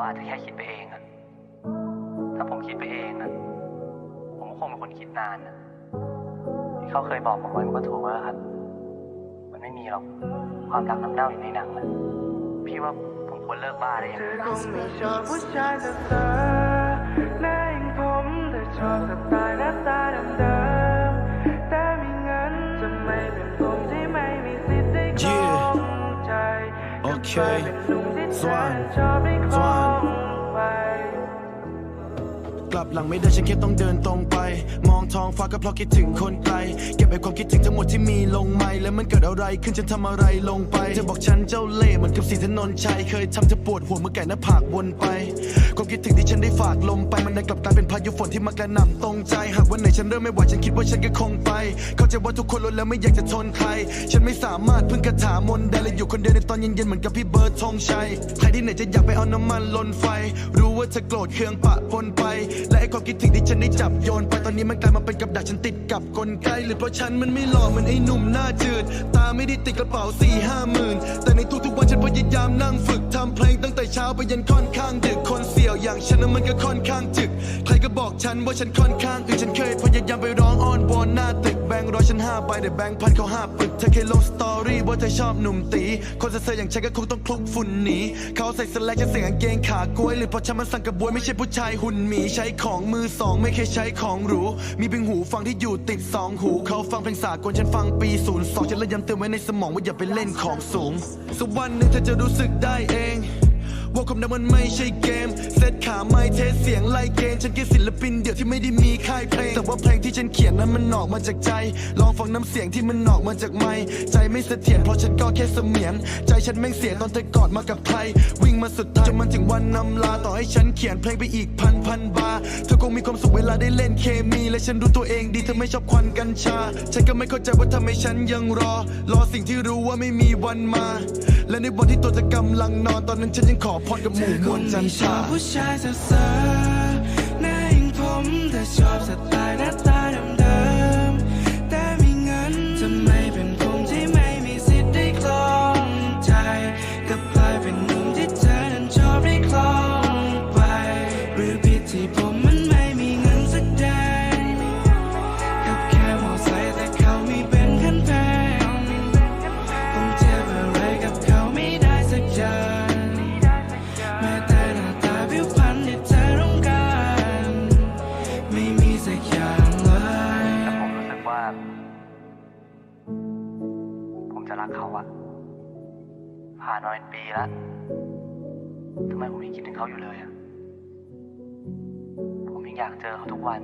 เราอาจจะแค่คิดไปเองอะถ้าผมคิดไปเองอะผมก็คงเป็นคนคิดนานอะที่เขาเคยบอกผมไว้มันก็ถูกแล้วครับ มันไม่มีหรอกความรักน้ำเน่าอยู่ในหนังนะพี่ว่าผมควรเลิกบ้าได้ยังคงไม่ชอบผู้ชายแบบเธอหน้าอย่างผมแต่ชอบสไตล์หน้าตาเดิมๆแต่มีเงินจะไม่เป็นผมที่ไม่มีสิทธิ์ได้ครองใจโอเกลับหลังไม่ได้ฉันแค่ต้องเดินตรงไป ท้องฟ้าก็เพราะคิดถึงคนไกล เก็บไอ้ความคิดถึงทั้งหมดที่มีลงไม่แล้วมันเกิดอะไรขึ้นฉันทำอะไรลงไป เธอบอกฉันเจ้าเล่ห์เหมือนกับสีถนนชัยเคยทำเธอปวดหัวเมื่อแก่หน้าผากวนไป ความคิดถึงที่ฉันได้ฝากลมไปมันได้กลับกลายเป็นพายุฝนที่มากระหน่ำตรงใจ หากวันไหนฉันเริ่มไม่ไหวฉันคิดว่าฉันก็คงไป เข้าใจว่าทุกคนล้วนแล้วไม่อยากจะทนใคร ฉันไม่สามารถพึ่งคาถามนต์ได้และอยู่คนเดียวในตอนเย็นๆเหมือนกับพี่เบิร์ดธงชัยใครที่ไหนจะอยากไปเอาน้ำมันลนไฟ รู้ว่าเธอโกรธเคืองปะปนไป และไอ้ความคิดถึงที่ฉันได้จับโยนไปตอนนี้มันกลายมาเป็นกับดักฉันติดกับกลไกหรือเพราะฉันมันไม่หล่อเหมือนไอ้หนุ่มหน้าจืด ตาไม่ได้ติดกระเป๋าสี่ห้าหมื่นแต่ในทุกๆวันฉันพยายามนั่งฝึกทำเพลงตั้งแต่เช้าไปยันค่อนข้างดึกคนเสี่ยวอย่างฉันนั้นมันก็ค่อนข้างจึก บอกฉันว่าฉันค่อนข้างอึดฉันเคยพยายามไปร้องอ้อนวอนหน้าตึกแบงค์ร้อยฉันห้าใบแต่แบงค์พันเขาห้าปึกเธอเคยลงสตอรี่ว่าเธอชอบหนุ่มตีคนเซ่อๆอย่างฉันก็คงต้องคลุกฝุ่นหนีเขาใส่สแลกฉันใส่กางเกงขากล้วยหรือเพราะฉันมันสั่งกระบวยไม่ใช่ผู้ชายหุ่นหมีใช้ของมือสองไม่เคยใช้ของหรูมีเพียงหูฟังที่อยู่ติดสองหูเขาฟังเพลงสากลฉันฟังปีศูนย์สองฉันเลยย้ำเตือนไว้ในสมองว่าอย่าไปเล่นของสูงสักวันหนึ่งเธอจะรู้สึกได้เองว่าความดังมันไม่ใช่เกม ไม่เทสเสียงไล่เกณฑ์ฉันแค่ศิลปินเดี่ยวที่ไม่ได้มีค่ายเพลง แต่ว่าเพลงที่ฉันเขียนนั้นมันออกมาจากใจ ลองฟังน้ำเสียงที่มันออกมาจากไม้ใจไม่เสถียรเพราะฉันก็แค่เสมียน ใจฉันแม่งเสียตอนเธอกอดมากับใคร วิ่งมาสุดทายจนมันถึงวันนำลาต่อให้ฉันเขียนเพลงไปอีกพันพันบาร์เธอคงมีความสุขเวลาได้เล่นเคมี และฉันรู้ตัวเองดีเธอไม่ชอบควันกัญชา ฉันก็ไม่เข้าใจว่าทำไมฉันยังรอ รอสิ่งที่รู้ว่าไม่มีวันมา และในวันที่ตัวเธอกำลังนอนตอนนั้นฉันยังขอพรกับหมู่มวลจันทราผู้ชายเซ่อๆหน้าอย่างผมเธอชอบสไตล์หน้าตาเดิมๆแต่มีเงินจะไม่เป็นผมที่ไม่มีสิทธิ์ได้คลองใจกับ รักเขาอะผ่านมาเป็นปีแล้วทำไมผมยังคิดถึงเขาอยู่เลยอะผมยังอยากเจอเขาทุกวัน